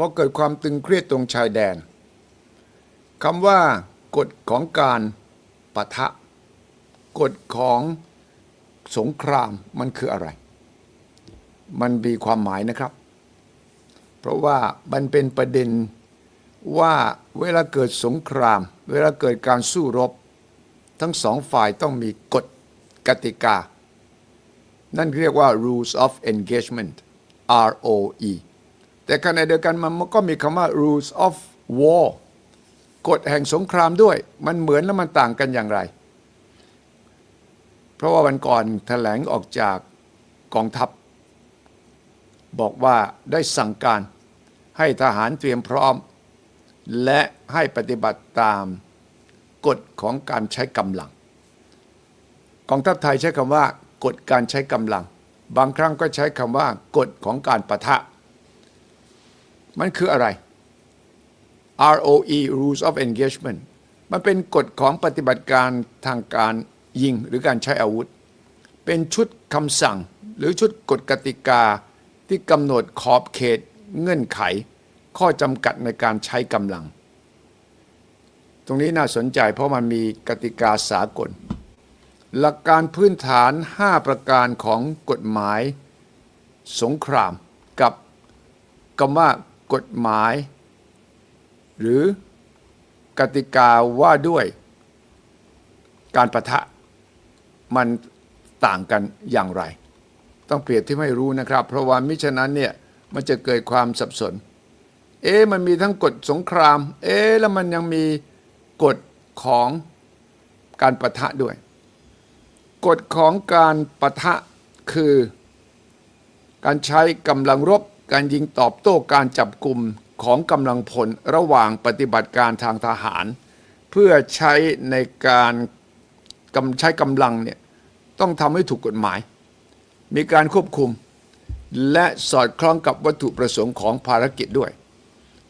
ราะเกิดความตึงเครียดตรงชายแดนคำว่ากฎของการปะทะกฎของสงครามมันคืออะไร มันมีความหมายนะครับ เพราะว่ามันเป็นประเด็นว่าเวลาเกิดสงคราม เวลาเกิดการสู้รบ ทั้งสองฝ่ายต้องมีกฎกติกา นั่นเรียกว่า rules of engagement ROE แต่ขณะเดียวกันมันก็มีคำว่า rules of war กฎแห่งสงครามด้วย มันเหมือนและมันต่างกันอย่างไร เพราะว่าวันก่อนแถลงออกจากกองทัพ บอกว่าได้สั่งการให้ทหารเตรียมพร้อม และให้ปฏิบัติตามกฎของการใช้กำลัง กองทัพไทยใช้คำว่ากฎการใช้กำลัง บางครั้งก็ใช้คำว่ากฎของการประทะ มันคืออะไร ROE Rules of Engagement มันเป็นกฎของปฏิบัติการทางการยิงหรือการใช้อาวุธ เป็นชุดคำสั่งหรือชุดกฎกติกาที่กำหนดขอบเขตเงื่อนไข ข้อจำกัดในการใช้กำลัง ตรงนี้น่าสนใจเพราะมันมีกติกาสากล หลักการพื้นฐาน 5 ประการของกฎหมาย สงครามกับคำว่า กฎหมาย หรือกติกาว่าด้วยการประทะมันต่างกันอย่างไร ต้องเปรียบที่ไม่รู้นะครับ เพราะว่ามิฉะนั้นเนี่ยมันจะเกิดความสับสน เอ๊ะมันมีทั้งกฎสงคราม เอ๊ะแล้วมันยังมีกฎของการประทะด้วย กฎของการประทะคือ การใช้กำลังรบ การยิงตอบโต้การจับกลุ่มของกำลังพลระหว่างปฏิบัติการทางทหาร เพื่อใช้ในการกำใช้กำลังเนี่ยต้องทำให้ถูกกฎหมาย มีการควบคุม และสอดคล้องกับวัตถุประสงค์ของภารกิจด้วย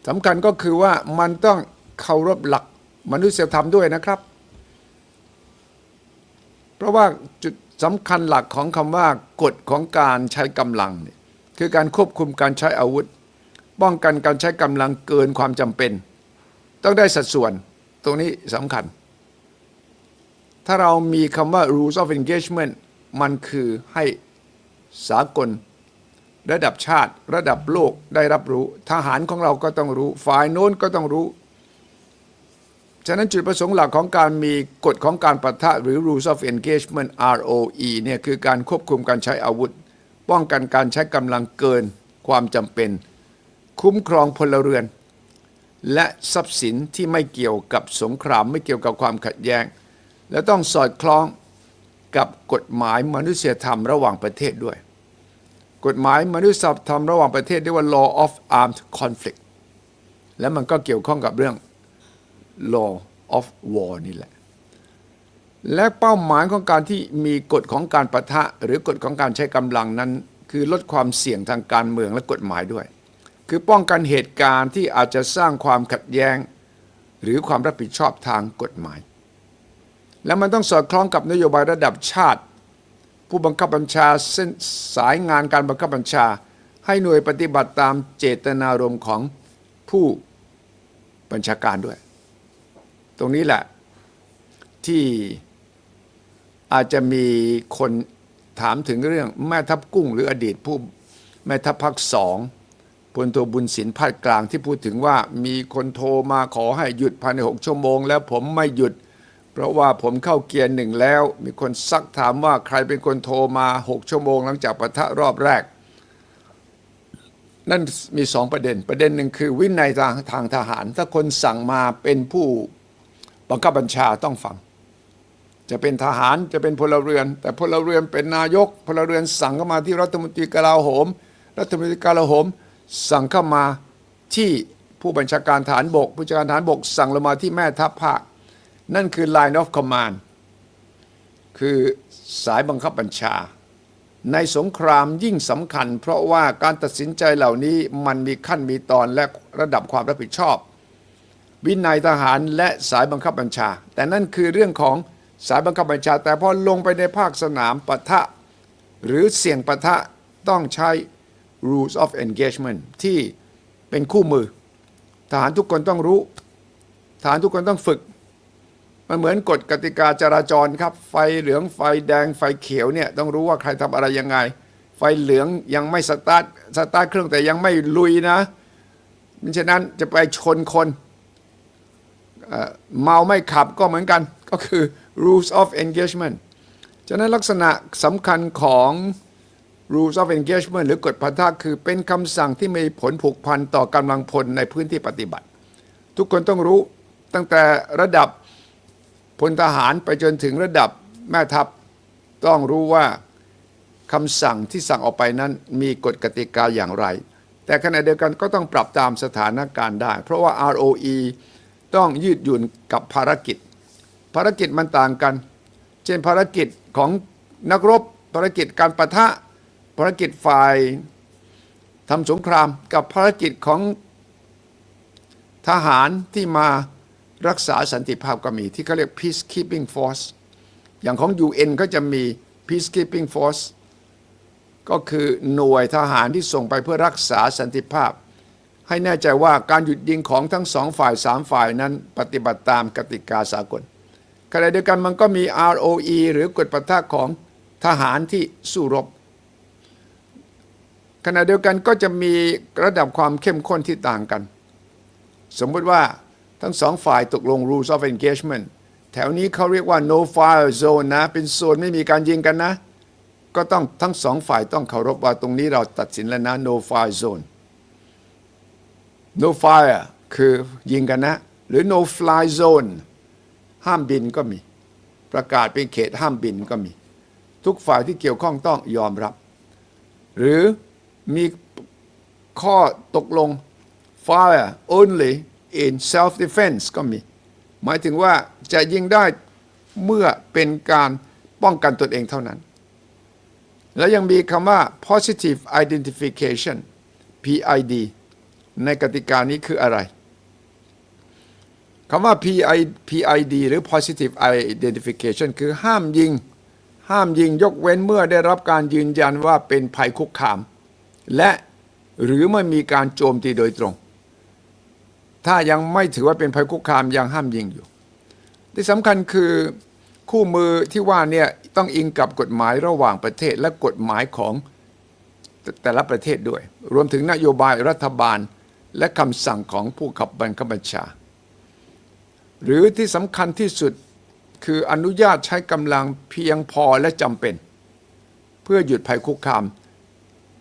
สำคัญก็คือว่ามันต้องเคารพหลักมนุษยธรรมด้วยนะครับ เพราะว่าจุดสำคัญหลักของคำว่ากฎของการใช้กำลังเนี่ย คือการควบคุมการใช้อาวุธ ป้องกันการใช้กำลังเกินความจำเป็น ต้องได้สัดส่วนตรงนี้สำคัญ ถ้าเรามีคำว่า rules of engagement มันคือให้สากล ระดับชาติ ระดับโลกได้รับรู้ ทหารของเราก็ต้องรู้ ฝ่ายโน้นก็ต้องรู้ ฉะนั้นจุดประสงค์หลักของการมีกฎของการปะทะหรือ rules of engagement ROE เนี่ยคือการควบคุมการใช้อาวุธ ป้องกันการใช้กำลังเกินความจำเป็น คุ้มครองพลเรือน และทรัพย์สินที่ไม่เกี่ยวกับสงครามไม่เกี่ยวกับความขัดแย้ง และต้องสอดคล้องกับกฎหมายมนุษยธรรมระหว่างประเทศด้วย กฎหมายมนุษยธรรมระหว่างประเทศเรียกว่า law of armed conflict และมันก็เกี่ยวข้องกับเรื่อง law of war นี่แหละ และเป้าหมายของการที่มีกฎของการประทะ หรือกฎของการใช้กำลังนั้น คือลดความเสี่ยงทางการเมืองและกฎหมายด้วย คือป้องกันเหตุการณ์ที่อาจจะสร้างความขัดแย้ง หรือความรับผิดชอบทางกฎหมาย และมันต้องสอดคล้องกับนโยบายระดับชาติ ผู้บังคับบัญชาเส้นสายงานการบังคับบัญชา ให้หน่วยปฏิบัติตามเจตนารมณ์ของผู้บัญชาการด้วย ตรงนี้แหละที่ อาจจะมีคนถามถึงเรื่องแม่ทัพกุ้งหรืออดีตผู้แม่ทัพภาคสองพลโทบุญสินภาคกลางที่พูดถึงว่ามีคนโทรมาขอให้หยุดภายในหกชั่วโมง แล้วผมไม่หยุด เพราะว่าผมเข้าเกียร์หนึ่งแล้ว มีคนซักถามว่าใครเป็นคนโทรมาหกชั่วโมง หลังจากปะทะรอบแรก นั่นมีสองประเด็น ประเด็นหนึ่งคือวินัยทางทางทหาร ถ้าคนสั่งมาเป็นผู้บังคับบัญชาต้องฟัง จะเป็นทหารจะเป็นพลเรือน แต่พลเรือนเป็นนายก พลเรือนสั่งเข้ามาที่รัฐมนตรีกลาโหม รัฐมนตรีกลาโหม สั่งเข้ามาที่ผู้บัญชาการฐานบก ผู้จัดการฐานบก สั่งลงมาที่แม่ทัพภาค นั่นคือ line of command คือสายบังคับบัญชา ในสงครามยิ่งสำคัญ เพราะว่าการตัดสินใจเหล่านี้มันมีขั้นมีตอนและระดับความรับผิดชอบ วินัยทหารและสายบังคับบัญชา แต่นั่นคือเรื่องของ สายบังคับบัญชา แต่พอลงไปในภาคสนามปะทะ หรือเสี่ยงปะทะต้องใช้ rules of engagement ที่เป็นคู่มือ ทหารทุกคนต้องรู้ ทหารทุกคนต้องฝึก มันเหมือนกฎกติกาจราจรครับ ไฟเหลืองไฟแดงไฟเขียวเนี่ยต้องรู้ว่าใครทำอะไรยังไง ไฟเหลืองยังไม่สตาร์ทสตาร์ทเครื่องแต่ยังไม่ลุยนะมิฉะนั้นจะไปชนคนเอ่อเมาไม่ขับก็เหมือนกันก็คือ rules of engagement ฉะนั้นลักษณะสำคัญของ rules of engagement หรือกฎพันธะคือเป็นคำสั่งที่มีผลผูกพันต่อกำลังพลในพื้นที่ปฏิบัติ ทุกคนต้องรู้ตั้งแต่ระดับพลทหารไปจนถึงระดับแม่ทัพต้องรู้ว่าคำสั่งที่สั่งออกไปนั้นมีกฎกติกาอย่างไร แต่ขณะเดียวกันก็ต้องปรับตามสถานการณ์ได้ เพราะว่า ROE ต้องยืดหยุ่นกับภารกิจ ภารกิจมันต่างกัน เช่นภารกิจของนักรบ ภารกิจการปะทะ ภารกิจฝ่ายทำสงครามกับภารกิจของทหารที่มารักษาสันติภาพก็มี ที่เขาเรียก peacekeeping force อย่างของ UN ก็จะมี peacekeeping force ก็คือหน่วยทหารที่ส่งไปเพื่อรักษาสันติภาพ ให้แน่ใจว่าการหยุดยิงของทั้งสองฝ่ายสามฝ่ายนั้นปฏิบัติตามกติกาสากล ขณะเดียวกันมันก็มี ROE หรือกฎปะทะของทหารที่สู้รบ ขณะเดียวกันก็จะมีระดับความเข้มข้นที่ต่างกัน สมมติว่าทั้งสองฝ่ายตกลง rules of engagement แถวนี้เขาเรียกว่า no fire zone นะ เป็นโซนไม่มีการยิงกันนะ ก็ต้องทั้งสองฝ่ายต้องเคารพว่าตรงนี้เราตัดสินแล้วนะ no fire zone no fire คือยิงกันนะ หรือ no fly zone ห้ามบินก็มี ประกาศเป็นเขตห้ามบินก็มี ทุกฝ่ายที่เกี่ยวข้องต้องยอมรับ หรือมีข้อตกลง fire only in self defense ก็มี หมายถึงว่าจะยิงได้เมื่อเป็นการป้องกันตนเองเท่านั้น แล้วยังมีคำว่า positive identification PID ในกติกานี้คืออะไร คำว่า PI PID หรือ positive identification คือห้ามยิง ห้ามยิงยกเว้นเมื่อได้รับการยืนยันว่าเป็นภัยคุกคาม และหรือเมื่อมีการโจมตีโดยตรง ถ้ายังไม่ถือว่าเป็นภัยคุกคามยังห้ามยิงอยู่ ที่สำคัญคือคู่มือที่ว่าเนี่ยต้องอิงกับกฎหมายระหว่างประเทศและกฎหมายของแต่ละประเทศด้วย รวมถึงนโยบายรัฐบาลและคำสั่งของผู้ขับบังคับบัญชา หรือที่สำคัญที่สุดคืออนุญาตใช้กำลังเพียงพอและจำเป็น เพื่อหยุดภัยคุกคาม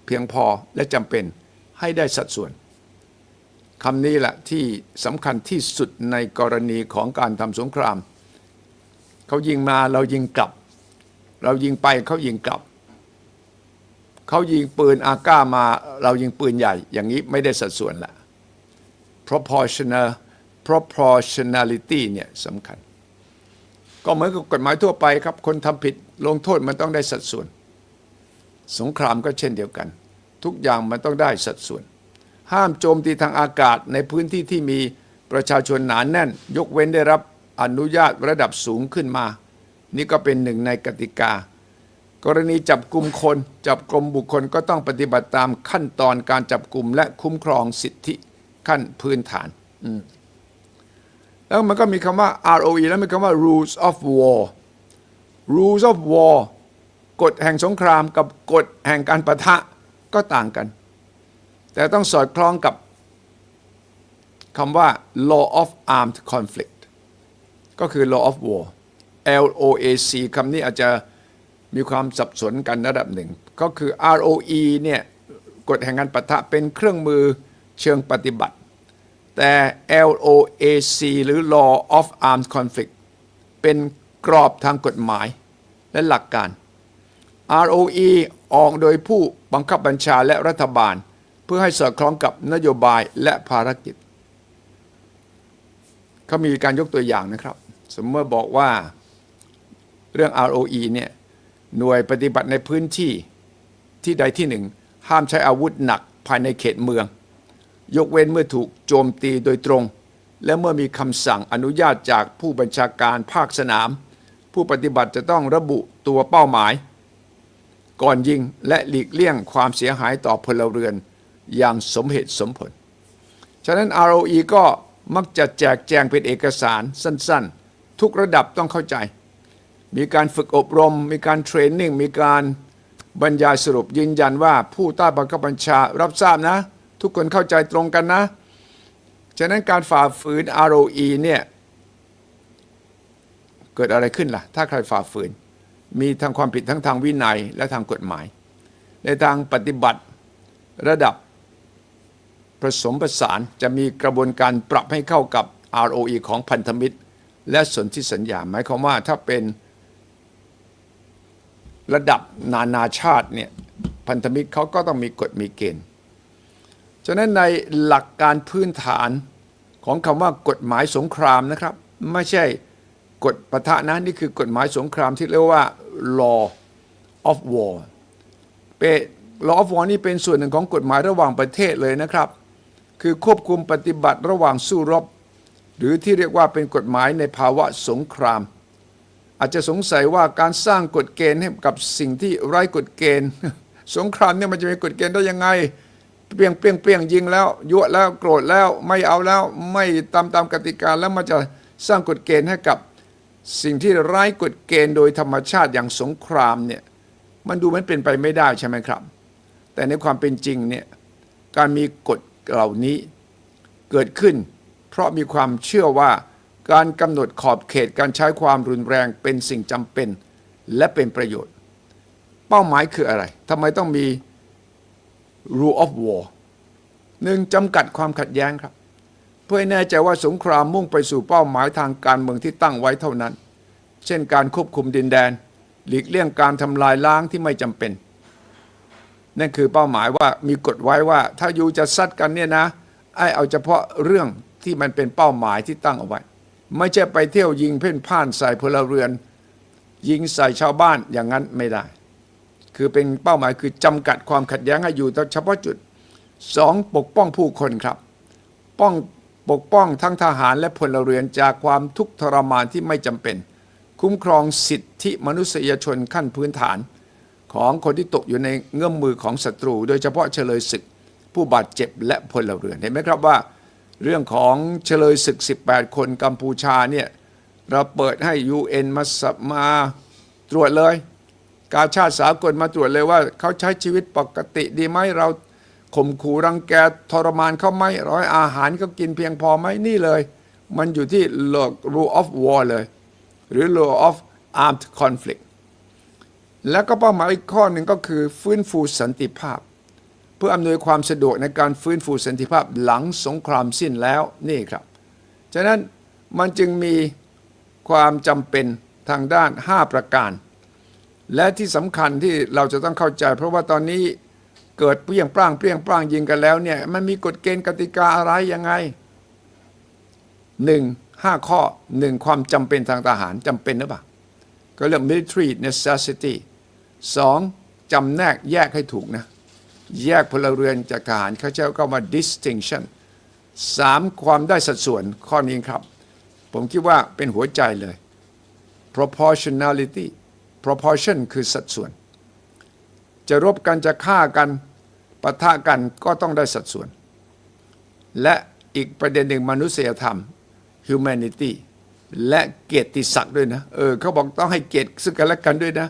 เพียงพอและจำเป็นให้ได้สัดส่วนคำนี้แหละที่สำคัญที่สุดในกรณีของการทำสงคราม เขายิงมาเรายิงกลับ เรายิงไปเขายิงกลับ เขายิงปืนอาก้ามาเรายิงปืนใหญ่ อย่างนี้ไม่ได้สัดส่วนละ proportional proportionality เนี่ยสำคัญ ก็เหมือนกับกฎหมายทั่วไปครับ คนทำผิดลงโทษมันต้องได้สัดส่วน สงครามก็เช่นเดียวกัน ทุกอย่างมันต้องได้สัดส่วน ห้ามโจมตีทางอากาศในพื้นที่ที่มีประชาชนหนานแน่น ยกเว้นได้รับอนุญาตระดับสูงขึ้นมา นี่ก็เป็นหนึ่งในกติกา กรณีจับกลุ่มคน จับกลุ่มบุคคลก็ต้องปฏิบัติตามขั้นตอนการจับกลุ่มและคุ้มครองสิทธิขั้นพื้นฐาน แล้วมันก็มีคำว่า ROE แล้วมีคำว่า rules of war rules of war กฎแห่งสงครามกับกฎแห่งการปะทะก็ต่างกัน แต่ต้องสอดคล้องกับคำว่า law of armed conflict ก็คือ law of war LOAC คำนี้อาจจะมีความสับสนกันระดับหนึ่ง ก็คือ ROE เนี่ยกฎแห่งการปะทะเป็นเครื่องมือเชิงปฏิบัติ แต่ LOAC หรือ Law of Armed Conflict เป็นกรอบทางกฎหมายและหลักการ ROE ออกโดยผู้บังคับบัญชาและรัฐบาล เพื่อให้สอดคล้องกับนโยบายและภารกิจ เขามีการยกตัวอย่างนะครับ สมมติบอกว่าเรื่อง ROE เนี่ยหน่วยปฏิบัติในพื้นที่ที่ใดที่หนึ่ง ห้ามใช้อาวุธหนักภายในเขตเมือง ยกเว้นเมื่อถูกโจมตีโดยตรง และเมื่อมีคำสั่งอนุญาตจากผู้บัญชาการภาคสนาม ผู้ปฏิบัติจะต้องระบุตัวเป้าหมาย ก่อนยิงและหลีกเลี่ยงความเสียหายต่อพลเรือนอย่างสมเหตุสมผล ฉะนั้น ROE ก็มักจะแจกแจงเป็นเอกสารสั้นๆ ทุกระดับต้องเข้าใจ มีการฝึกอบรม มีการเทรนนิ่ง มีการบรรยายสรุปยืนยันว่าผู้ใต้บังคับบัญชารับทราบนะ ทุกคนเข้าใจตรงกันนะ ฉะนั้นการฝ่าฝืน ROE เนี่ยเกิดอะไรขึ้นล่ะ ถ้าใครฝ่าฝืน มีทางความผิดทั้งทางวินัยและทางกฎหมาย ในทางปฏิบัติระดับผสมผสานจะมีกระบวนการปรับให้เข้ากับ ROE ของพันธมิตร และสนธิสัญญาหมายความว่าถ้าเป็นระดับนานาชาติเนี่ยพันธมิตรเขาก็ต้องมีกฎมีเกณฑ์ ฉะนั้นในหลักการพื้นฐานของคำว่ากฎหมายสงครามนะครับ ไม่ใช่กฎปะทะนะนี่คือกฎหมายสงครามที่เรียกว่า law of war เป็น law of war นี่เป็นส่วนหนึ่งของกฎหมายระหว่างประเทศเลยนะครับ คือควบคุมปฏิบัติระหว่างสู้รบ หรือที่เรียกว่าเป็นกฎหมายในภาวะสงคราม อาจจะสงสัยว่าการสร้างกฎเกณฑ์ให้กับสิ่งที่ไร้กฎเกณฑ์ สงครามเนี่ยมันจะมีกฎเกณฑ์ได้ยังไง เปรียงเปรียงเปรียงยิงแล้วยั่วแล้วโกรธแล้วไม่เอาแล้วไม่ตามตามกติกาแล้วมันจะสร้างกฎเกณฑ์ให้กับสิ่งที่ไร้กฎเกณฑ์โดยธรรมชาติอย่างสงครามเนี่ยมันดูมันเป็นไปไม่ได้ใช่ไหมครับ แต่ในความเป็นจริงเนี่ยการมีกฎเหล่านี้เกิดขึ้น เพราะมีความเชื่อว่าการกำหนดขอบเขตการใช้ความรุนแรงเป็นสิ่งจำเป็นและเป็นประโยชน์ เป้าหมายคืออะไรทำไมต้องมี rule of war หนึ่งจำกัดความขัดแย้งครับ เพื่อให้แน่ใจว่าสงครามมุ่งไปสู่เป้าหมายทางการเมืองที่ตั้งไว้เท่านั้น เช่นการควบคุมดินแดน หลีกเลี่ยงการทำลายล้างที่ไม่จำเป็น นั่นคือเป้าหมายว่ามีกฎไว้ว่าถ้าอยู่จะซัดกันเนี่ยนะไอ้เอาเฉพาะเรื่องที่มันเป็นเป้าหมายที่ตั้งเอาไว้ ไม่ใช่ไปเที่ยวยิงเพ่นพ่านใส่พลเรือน ยิงใส่ชาวบ้านอย่างนั้นไม่ได้ คือเป็นเป้าหมายคือจำกัดความขัดแย้งให้อยู่แต่เฉพาะจุดสองปกป้องผู้คนครับ ป้องปกป้องทั้งทหารและพลเรือนจากความทุกข์ทรมานที่ไม่จำเป็น คุ้มครองสิทธิมนุษยชนขั้นพื้นฐาน ของคนที่ตกอยู่ในเงื้อมมือของศัตรู โดยเฉพาะเฉลยศึก ผู้บาดเจ็บและพลเรือนเห็นไหมครับว่า เรื่องของเฉลยศึก 18 คนกัมพูชาเนี่ยเราเปิดให้ UN มาสับมาตรวจเลย กาชาติสากลมาตรวจเลยว่าเขาใช้ชีวิตปกติดีไหมเราข่มขู่รังแกทรมานเขาไหมร้อยอาหารเขากินเพียงพอไหมนี่เลย มันอยู่ที่ rule of war เลย หรือ law of armed conflict แล้วก็เป้าหมายอีกข้อหนึ่งก็คือฟื้นฟูสันติภาพ เพื่ออำนวยความสะดวกในการฟื้นฟูสันติภาพหลังสงครามสิ้นแล้วนี่ครับ ฉะนั้นมันจึงมีความจำเป็นทางด้าน 5 ประการ และที่สำคัญที่เราจะต้องเข้าใจ เพราะว่าตอนนี้เกิดเปรี้ยงปร้างเปรี้ยงปร้างยิงกันแล้วเนี่ยมันมีกฎเกณฑ์กติกาอะไรยังไงหนึ่งห้าข้อหนึ่งความจำเป็นทางทหารจำเป็นหรือเปล่าก็เรื่อง military necessity สองจำแนกแยกให้ถูกนะ แยกพลเรือนจากทหารเขาใช้คำว่า distinction สามความได้สัดส่วนข้อนี้ครับ ผมคิดว่าเป็นหัวใจเลย proportionality proportion คือสัดส่วน จะรบกันจะฆ่ากันปะทะกันก็ต้องได้สัดส่วน และอีกประเด็นหนึ่งมนุษยธรรม humanity และเกียรติศักดิ์ด้วยนะ เออเขาบอกต้องให้เกียรติซึ่งกันและกันด้วยนะ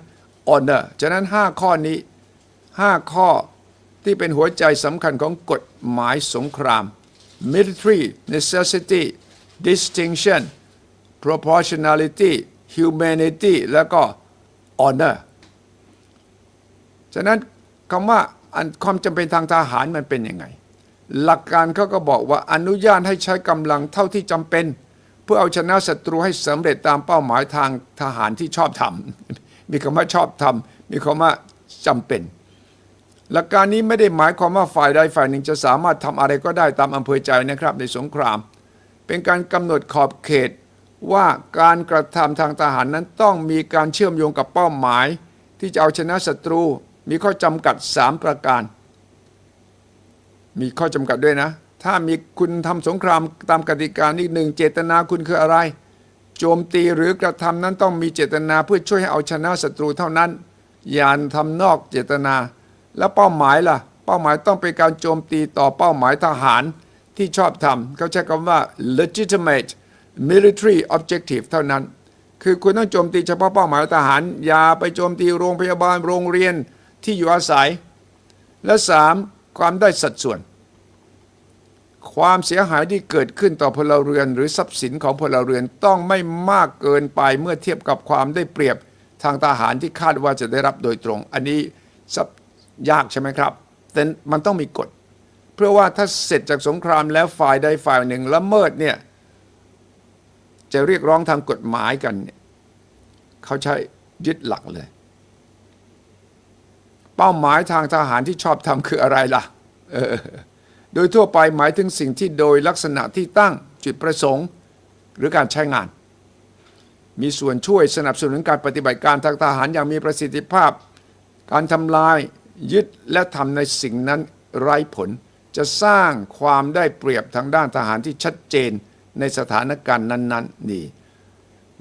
honor ฉะนั้น 5 ข้อนี้ 5 ข้อที่เป็นหัวใจสำคัญของกฎหมายสงคราม military necessity distinction proportionality humanity แล้วก็ honor ฉะนั้นคำว่าความจำเป็นทางทหารมันเป็นยังไง หลักการเขาก็บอกว่าอนุญาตให้ใช้กำลังเท่าที่จำเป็น เพื่อเอาชนะศัตรูให้สำเร็จตามเป้าหมายทางทหารที่ชอบทำมีคำว่าชอบทำมีคำว่าจำเป็น หลักการนี้ไม่ได้หมายความว่าฝ่ายใดฝ่ายหนึ่งจะสามารถทำอะไรก็ได้ตามอำเภอใจนะครับในสงคราม เป็นการกำหนดขอบเขต ว่าการกระทำทางทหารนั้นต้องมีการเชื่อมโยงกับเป้าหมาย ที่จะเอาชนะศัตรู มีข้อจำกัด 3 ประการ มีข้อจำกัดด้วยนะ ถ้ามีคุณทำสงครามตามกติกานี่หนึ่งเจตนาคุณคืออะไร โจมตีหรือกระทำนั้นต้องมีเจตนาเพื่อช่วยให้เอาชนะศัตรูเท่านั้น อย่าทำนอกเจตนา แล้วเป้าหมายล่ะ เป้าหมายต้องเป็นการโจมตีต่อเป้าหมายทหารที่ชอบทำเขาใช้คำว่า legitimate military objective เท่านั้น คือคุณต้องโจมตีเฉพาะเป้าหมายทหาร อย่าไปโจมตีโรงพยาบาลโรงเรียนที่อยู่อาศัย และสามความได้สัดส่วน ความเสียหายที่เกิดขึ้นต่อพลเรือน หรือทรัพย์สินของพลเรือนต้องไม่มากเกินไปเมื่อเทียบกับความได้เปรียบทางทหารที่คาดว่าจะได้รับโดยตรง อันนี้ยากใช่ไหมครับ แต่มันต้องมีกฎ เพื่อว่าถ้าเสร็จจากสงครามแล้วฝ่ายใดฝ่ายหนึ่งละเมิดเนี่ย จะเรียกร้องทางกฎหมายกันเนี่ยเขาใช้ยึดหลักเลย เป้าหมายทางทหารที่ชอบทำคืออะไรล่ะออโดยทั่วไปหมายถึงสิ่งที่โดยลักษณะที่ตั้งจุดประสงค์ หรือการใช้งาน มีส่วนช่วยสนับสนุนการปฏิบัติการทางทหารอย่างมีประสิทธิภาพ การทำลายยึดและทำในสิ่งนั้นไร้ผล จะสร้างความได้เปรียบทางด้านทหารที่ชัดเจน ในสถานการณ์นั้นๆนี่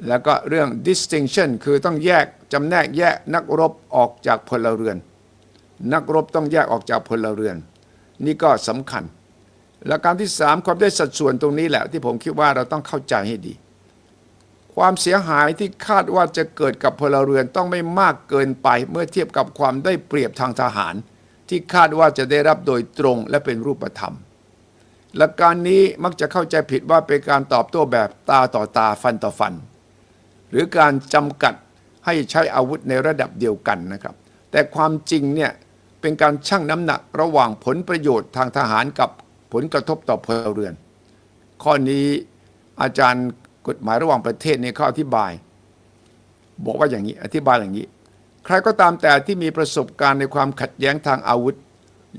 แล้วก็เรื่อง distinction คือต้องแยกจำแนกแยกนักรบออกจากพลเรือน นักรบต้องแยกออกจากพลเรือน นี่ก็สำคัญ และการที่สามความได้สัดส่วนตรงนี้แหละ ที่ผมคิดว่าเราต้องเข้าใจให้ดี ความเสียหายที่คาดว่าจะเกิดกับพลเรือนต้องไม่มากเกินไป เมื่อเทียบกับความได้เปรียบทางทหาร ที่คาดว่าจะได้รับโดยตรงและเป็นรูปธรรม หลักการนี้มักจะเข้าใจผิดว่าเป็นการตอบโต้แบบตาต่อตาฟันต่อฟัน หรือการจำกัดให้ใช้อาวุธในระดับเดียวกันนะครับ แต่ความจริงเนี่ยเป็นการชั่งน้ำหนักระหว่างผลประโยชน์ทางทหารกับผลกระทบต่อพลเรือน ข้อนี้อาจารย์กฎหมายระหว่างประเทศเนี่ยเขาอธิบาย บอกว่าอย่างนี้อธิบายอย่างนี้ ใครก็ตามแต่ที่มีประสบการณ์ในความขัดแย้งทางอาวุธ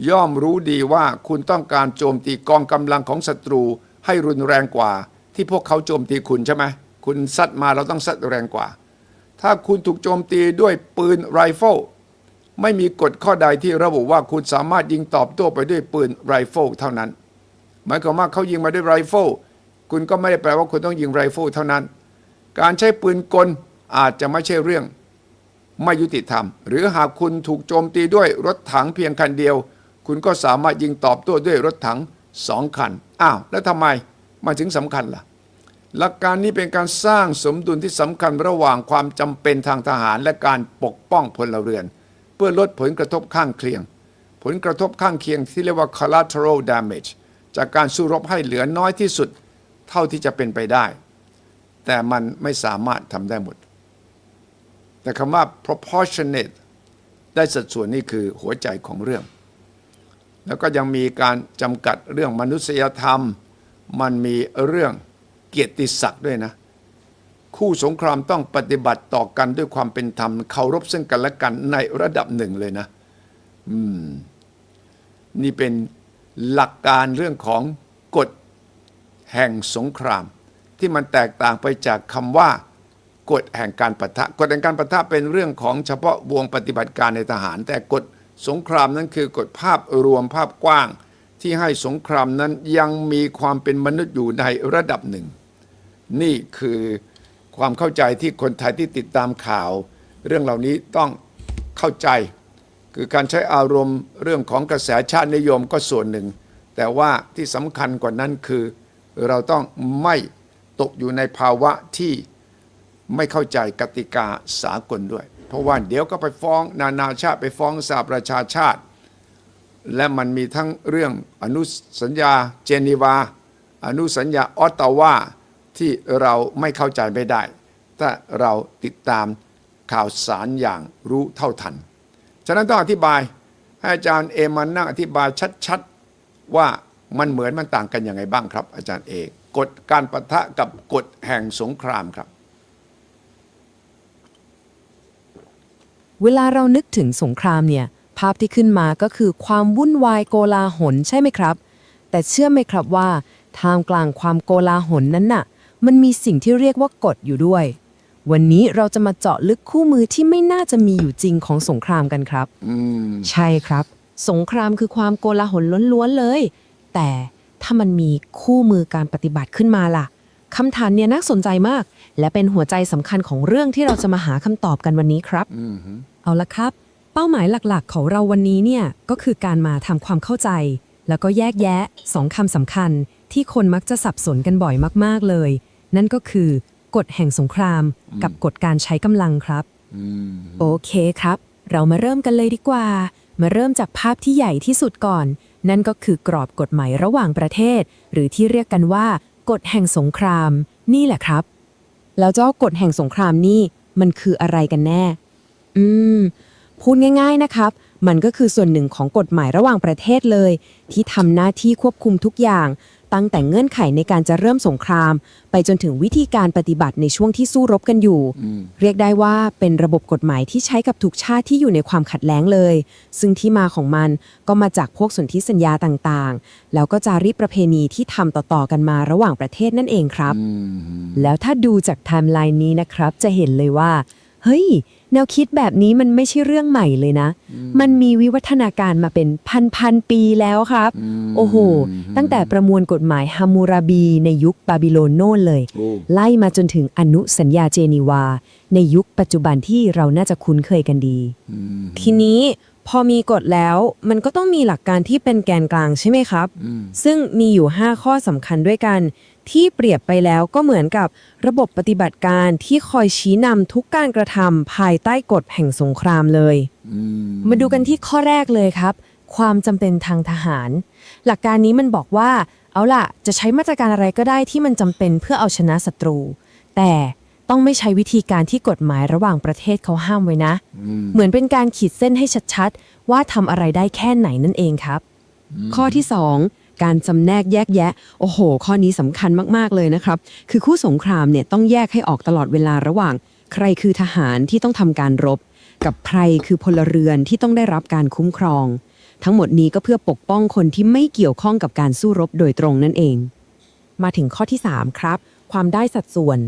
ย่อมรู้ดีว่าคุณต้องการโจมตีกองกำลังของศัตรูให้รุนแรงกว่า ที่พวกเขาโจมตีคุณใช่ไหมคุณซัดมาเราต้องซัดแรงกว่า ถ้าคุณถูกโจมตีด้วยปืนไรเฟิลไม่มีกฎข้อใดที่ระบุว่าคุณสามารถยิงตอบโต้ไปด้วยปืนไรเฟิลเท่านั้น หมายความว่าเขายิงมาด้วยไรเฟิลคุณก็ไม่ได้แปลว่าคุณต้องยิงไรเฟิลเท่านั้น การใช้ปืนกลอาจจะไม่ใช่เรื่อง ไม่ยุติธรรม หรือหากคุณถูกโจมตีด้วยรถถังเพียงคันเดียว คุณก็สามารถยิงตอบโต้ด้วยรถถังสองคัน อ้าว แล้วทำไมมาถึงสำคัญล่ะ หลักการนี้เป็นการสร้างสมดุลที่สำคัญระหว่างความจำเป็นทางทหารและการปกป้องพลเรือน เพื่อลดผลกระทบข้างเคียง ผลกระทบข้างเคียงที่เรียกว่า collateral damage จากการสู้รบให้เหลือน้อยที่สุด เท่าที่จะเป็นไปได้ แต่มันไม่สามารถทำได้หมด แต่คำว่า proportionate ได้สัดส่วนนี่คือหัวใจของเรื่อง แล้วก็ยังมีการจำกัดเรื่องมนุษยธรรม มันมีเรื่องเกียรติศักดิ์ด้วยนะ คู่สงครามต้องปฏิบัติต่อกันด้วยความเป็นธรรมเคารพซึ่งกันและกันในระดับหนึ่งเลยนะอืมนี่เป็นหลักการเรื่องของกฎแห่งสงคราม ที่มันแตกต่างไปจากคำว่ากฎแห่งการปะทะกฎแห่งการปะทะเป็นเรื่องของเฉพาะวงปฏิบัติการในทหาร แต่กฎ สงครามนั้นคือกฎภาพรวมภาพกว้าง ที่ให้สงครามนั้นยังมีความเป็นมนุษย์อยู่ในระดับหนึ่ง นี่คือความเข้าใจที่คนไทยที่ติดตามข่าว เรื่องเหล่านี้ต้องเข้าใจ คือการใช้อารมณ์เรื่องของกระแสชาตินิยมก็ส่วนหนึ่ง แต่ว่าที่สำคัญกว่านั้นคือ เราต้องไม่ตกอยู่ในภาวะที่ไม่เข้าใจกติกาสากลด้วย เพราะว่าเดี๋ยวก็ไปฟ้องนานาชาติไปฟ้องสหประชาชาติ และมันมีทั้งเรื่องอนุสัญญาเจนีวา อนุสัญญาออตตาวาที่เราไม่เข้าใจไม่ได้ ถ้าเราติดตามข่าวสารอย่างรู้เท่าทัน ฉะนั้นต้องอธิบายให้อาจารย์เอมานั่งอธิบายชัดๆ ว่ามันเหมือนมันต่างกันยังไงบ้างครับ อาจารย์เอกกฎการปะทะกับกฎแห่งสงครามครับ เวลาเรานึกถึงสงครามเนี่ย ภาพที่ขึ้นมาก็คือความวุ่นวายโกลาหลใช่ไหมครับ แต่เชื่อไหมครับว่าท่ามกลางความโกลาหลนั้นน่ะ มันมีสิ่งที่เรียกว่ากฎอยู่ด้วย วันนี้เราจะมาเจาะลึกคู่มือที่ไม่น่าจะมีอยู่จริงของสงครามกันครับ ใช่ครับ สงครามคือความโกลาหลล้วนๆเลย แต่ถ้ามันมีคู่มือการปฏิบัติขึ้นมาล่ะ คำถามเนี่ยน่าสนใจมาก และเป็นหัวใจสำคัญของเรื่องที่เราจะมาหาคำตอบกันวันนี้ครับ เอาละครับ เป้าหมายหลักๆ ของเราวันนี้เนี่ยก็คือการมาทำความเข้าใจ แล้วก็แยกแยะสองคำสำคัญ ที่คนมักจะสับสนกันบ่อยมากๆเลย นั่นก็คือกฎแห่งสงคราม กับกฎการใช้กำลังครับโอเคครับ เรามาเริ่มกันเลยดีกว่า มาเริ่มจากภาพที่ใหญ่ที่สุดก่อน นั่นก็คือกรอบกฎหมายระหว่างประเทศ หรือที่เรียกกันว่า กฎแห่งสงคราม นี่แหละครับ แล้วเจ้ากฎแห่งสงครามนี่มันคืออะไรกันแน่ อืม พูดง่าย ๆนะครับ มันก็คือส่วนหนึ่งของกฎหมายระหว่างประเทศเลย ที่ทำหน้าที่ควบคุมทุกอย่าง ตั้งแต่เงื่อนไขในการจะเริ่มสงคราม ไปจนถึงวิธีการปฏิบัติในช่วงที่สู้รบกันอยู่ เรียกได้ว่าเป็นระบบกฎหมายที่ใช้กับทุกชาติที่อยู่ในความขัดแย้งเลย ซึ่งที่มาของมันก็มาจากพวกสนธิสัญญาต่างๆ แล้วก็จารีตประเพณีที่ทำต่อๆกันมาระหว่างประเทศนั่นเองครับ แล้วถ้าดูจากไทม์ไลน์นี้นะครับ จะเห็นเลยว่า เฮ้ย แนวคิดแบบนี้มันไม่ใช่เรื่องใหม่เลยนะ มันมีวิวัฒนาการมาเป็นพันพันๆปีแล้วครับ โอ้โห ตั้งแต่ประมวลกฎหมายฮัมมูราบี ในยุคบาบิโลนโน่นเลยโอ้ไล่มาจนถึงอนุสัญญาเจนีวา ในยุคปัจจุบันที่เราน่าจะคุ้นเคยกันดี ทีนี้พอมีกฎแล้วมันก็ต้องมีหลักการที่เป็นแกนกลางใช่ไหมครับ ซึ่งมีอยู่ 5 ข้อสำคัญด้วยกัน ที่เปรียบไปแล้วก็เหมือนกับระบบปฏิบัติการที่คอยชี้นำทุกการกระทำภายใต้กฎแห่งสงครามเลย มาดูกันที่ข้อแรกเลยครับ ความจำเป็นทางทหาร หลักการนี้มันบอกว่า เอาล่ะ จะใช้มาตรการอะไรก็ได้ที่มันจำเป็นเพื่อเอาชนะศัตรู แต่ต้องไม่ใช้วิธีการที่กฎหมายระหว่างประเทศเขาห้ามไว้นะ เหมือนเป็นการขีดเส้นให้ชัดๆ ว่าทำอะไรได้แค่ไหนนั่นเองครับ ข้อที่ 2 การจำแนกแยกแยะ โอ้โห ข้อนี้สำคัญมากๆเลยนะครับ คือคู่สงครามเนี่ยต้องแยกให้ออกตลอดเวลาระหว่าง ใครคือทหารที่ต้องทำการรบ กับใครคือพลเรือนที่ต้องได้รับการคุ้มครอง ทั้งหมดนี้ก็เพื่อปกป้องคนที่ไม่เกี่ยวข้องกับการสู้รบโดยตรงนั่นเอง มาถึงข้อที่ 3 ครับ ความได้สัดส่วน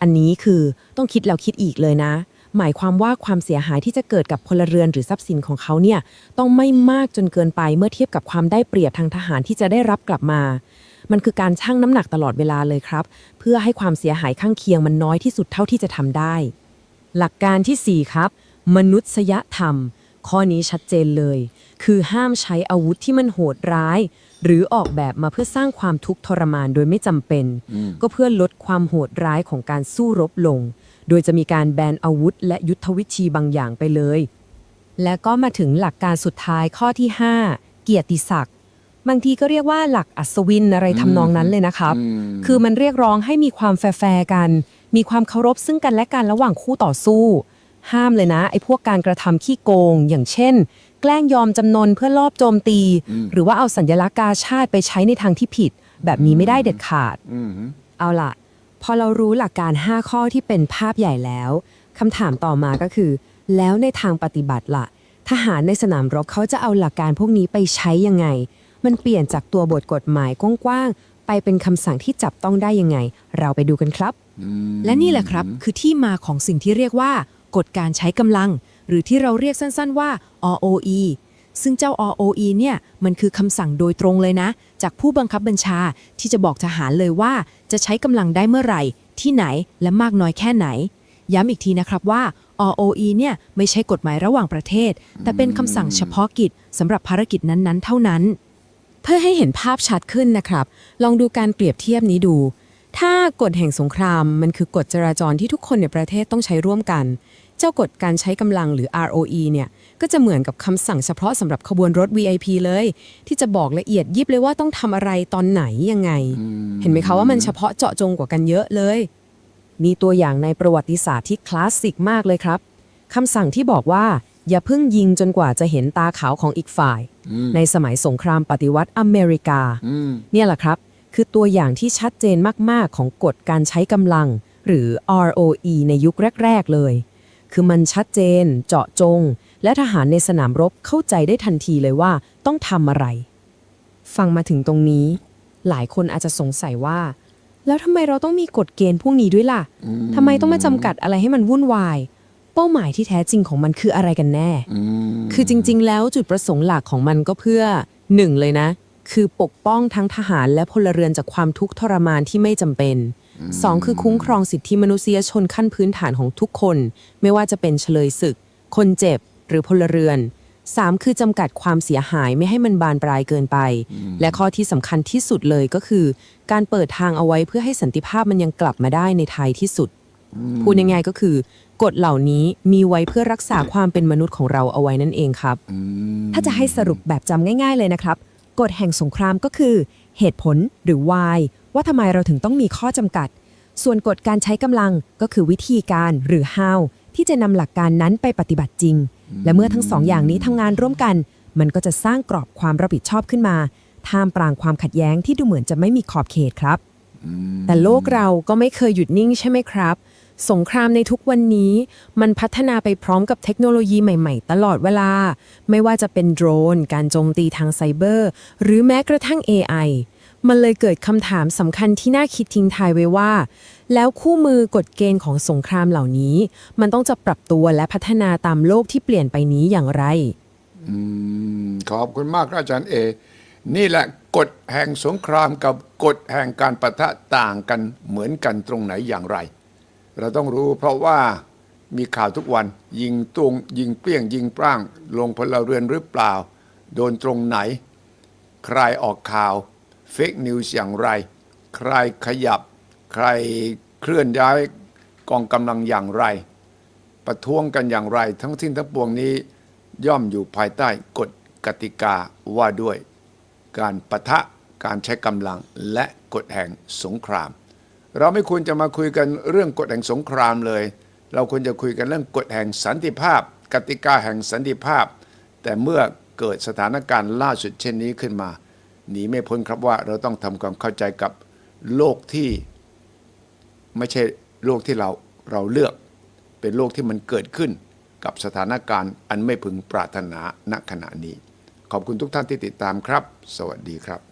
อันนี้คือต้องคิดแล้วคิดอีกเลยนะ หมายความว่าความเสียหายที่จะเกิดกับพลเรือนหรือทรัพย์สินของเขาเนี่ยต้องไม่มากจนเกินไปเมื่อเทียบกับความได้เปรียบทางทหารที่จะได้รับกลับมา มันคือการชั่งน้ำหนักตลอดเวลาเลยครับ เพื่อให้ความเสียหายข้างเคียงมันน้อยที่สุดเท่าที่จะทำได้ หลักการทีสี่4 ครับ มนุษยธรรม ข้อนี้ชัดเจนเลย คือห้ามใช้อาวุธที่มันโหดร้าย หรือออกแบบมาเพื่อสร้างความทุกข์ทรมานโดยไม่จำเป็น ก็เพื่อลดความโหดร้ายของการสู้รบลง โดยจะมีการแบนอาวุธ และยุทธวิธีบางอย่างไปเลย และก็มาถึงหลักการสุดท้ายข้อที่ 5 เกียรติศักดิ์บางทีก็เรียกว่าหลักอัศวินอะไรทำนองนั้นเลยนะครับ คือมันเรียกร้องให้มีความแฟร์ๆกัน มีความเคารพซึ่งกันและกันระหว่างคู่ต่อสู้ ห้ามเลยนะไอ้พวกการกระทำขี้โกง อย่างเช่น แกล้งยอมจำนนเพื่อลอบโจมตี หรือว่าเอาสัญลักษณ์กาชาติไปใช้ในทางที่ผิด แบบนี้ไม่ได้เด็ดขาด เอาล่ะ พอเรารู้หลักการ 5 ข้อที่เป็นภาพใหญ่แล้วคำถามต่อมาก็คือ แล้วในทางปฏิบัติล่ะ ทหารในสนามรบเขาจะเอาหลักการพวกนี้ไปใช้ยังไง มันเปลี่ยนจากตัวบทกฎหมายกว้างๆไปเป็นคำสั่งที่จับต้องได้ยังไง เราไปดูกันครับ และนี่แหละครับคือที่มาของสิ่งที่เรียกว่ากฎการใช้กำลัง หรือที่เราเรียกสั้นๆว่า ROE ซึ่งเจ้า ROE เนี่ยมันคือคำสั่งโดยตรงเลยนะ จากผู้บังคับบัญชาที่จะบอกทหารเลยว่า จะใช้กำลังได้เมื่อไหร่ ที่ไหนและมากน้อยแค่ไหน ย้ำอีกทีนะครับว่า ROE เนี่ยไม่ใช่กฎหมายระหว่างประเทศ แต่เป็นคำสั่งเฉพาะกิจสำหรับภารกิจนั้นๆ เท่านั้น เพื่อให้เห็นภาพชัดขึ้นนะครับ ลองดูการเปรียบเทียบนี้ดู ถ้ากฎแห่งสงครามมันคือกฎจราจรที่ทุกคนในประเทศต้องใช้ร่วมกัน เจ้ากฎการใช้กำลังหรือ ROE เนี่ย ก็จะเหมือนกับคำสั่งเฉพาะสำหรับขบวนรถ VIP เลย ที่จะบอกละเอียดยิบเลยว่าต้องทำอะไรตอนไหนยังไง เห็นไหมคะว่ามันเฉพาะเจาะจงกว่ากันเยอะเลย มีตัวอย่างในประวัติศาสตร์ที่คลาสสิกมากเลยครับคำสั่งที่บอกว่า อย่าเพิ่งยิงจนกว่าจะเห็นตาขาวของอีกฝ่าย ในสมัยสงครามปฏิวัติอเมริกา เนี่ยแหละครับ คือตัวอย่างที่ชัดเจนมาก ๆ ของกฎการใช้กำลัง หรือ ROE ในยุคแรก ๆ เลย คือมันชัดเจน เจาะจง และทหารในสนามรบเข้าใจได้ทันทีเลยว่าต้องทำอะไร ฟังมาถึงตรงนี้ หลายคนอาจจะสงสัยว่า แล้วทำไมเราต้องมีกฎเกณฑ์พวกนี้ด้วยล่ะทำไมต้องมาจำกัดอะไรให้มันวุ่นวาย เป้าหมายที่แท้จริงของมันคืออะไรกันแน่ คือจริง ๆ แล้วจุดประสงค์หลักของมันก็เพื่อหนึ่งเลยนะ คือปกป้องทั้งทหารและพลเรือนจากความทุกข์ทรมานที่ไม่จำเป็นสองคือคุ้มครองสิทธิมนุษยชนขั้นพื้นฐานของทุกคน ไม่ว่าจะเป็นเฉลยศึก คนเจ็บ หรือพลเรือน 3 คือจำกัดความเสียหายไม่ให้มันบานปลายเกินไป และข้อที่สำคัญที่สุดเลยก็คือ การเปิดทางเอาไว้เพื่อให้สันติภาพมันยังกลับมาได้ในท้ายที่สุด พูดง่ายๆก็คือกฎเหล่านี้มีไว้เพื่อรักษาความเป็นมนุษย์ของเราเอาไว้นั่นเองครับ ถ้าจะให้สรุปแบบจำง่าย ๆ เลยนะครับ กฎแห่งสงครามก็คือ เหตุผลหรือ why ว่าทำไมเราถึงต้องมีข้อจำกัด ส่วนกฎการใช้กำลังก็คือวิธีการหรือ how ที่จะนำหลักการนั้นไปปฏิบัติจริง และเมื่อทั้งสองอย่างนี้ทำงานร่วมกัน มันก็จะสร้างกรอบความรับผิดชอบขึ้นมา ท่ามกลางความขัดแย้งที่ดูเหมือนจะไม่มีขอบเขตครับ แต่โลกเราก็ไม่เคยหยุดนิ่งใช่ไหมครับ สงครามในทุกวันนี้ มันพัฒนาไปพร้อมกับเทคโนโลยีใหม่ ๆ ตลอดเวลา ไม่ว่าจะเป็นโดรน การโจมตีทางไซเบอร์ หรือแม้กระทั่ง AI มันเลยเกิดคำถามสำคัญที่น่าคิดทิ้งทายไว้ว่า แล้วคู่มือกฎเกณฑ์ของสงครามเหล่านี้ มันต้องจะปรับตัวและพัฒนาตามโลกที่เปลี่ยนไปนี้อย่างไร อืมขอบคุณมากครับอาจารย์เอ นี่แหละกฎแห่งสงครามกับกฎแห่งการปะทะต่างกันเหมือนกันตรงไหนอย่างไร เราต้องรู้เพราะว่ามีข่าวทุกวันยิงตรงยิงเปรี้ยง ยิงปร้าง ลงพลเรือนหรือเปล่า โดนตรงไหน ใครออกข่าวเฟกนิวส์อย่างไร ใครขยับ ใครเคลื่อนย้ายกองกำลังอย่างไร ประท้วงกันอย่างไร ทั้งสิ้นทั้งปวงนี้ย่อมอยู่ภายใต้กฎกติกาว่าด้วย การปะทะการใช้กำลังและกฎแห่งสงคราม เราไม่ควรจะมาคุยกันเรื่องกฎแห่งสงครามเลย เราควรจะคุยกันเรื่องกฎแห่งสันติภาพ กติกาแห่งสันติภาพ แต่เมื่อเกิดสถานการณ์ล่าสุดเช่นนี้ขึ้นมาหนีไม่พ้นครับว่าเราต้องทำความเข้าใจกับโลกที่ ไม่ใช่โลกที่เราเราเลือก เป็นโลกที่มันเกิดขึ้นกับสถานการณ์อันไม่พึงปรารถนาณขณะนี้ ขอบคุณทุกท่านที่ติดตามครับ สวัสดีครับ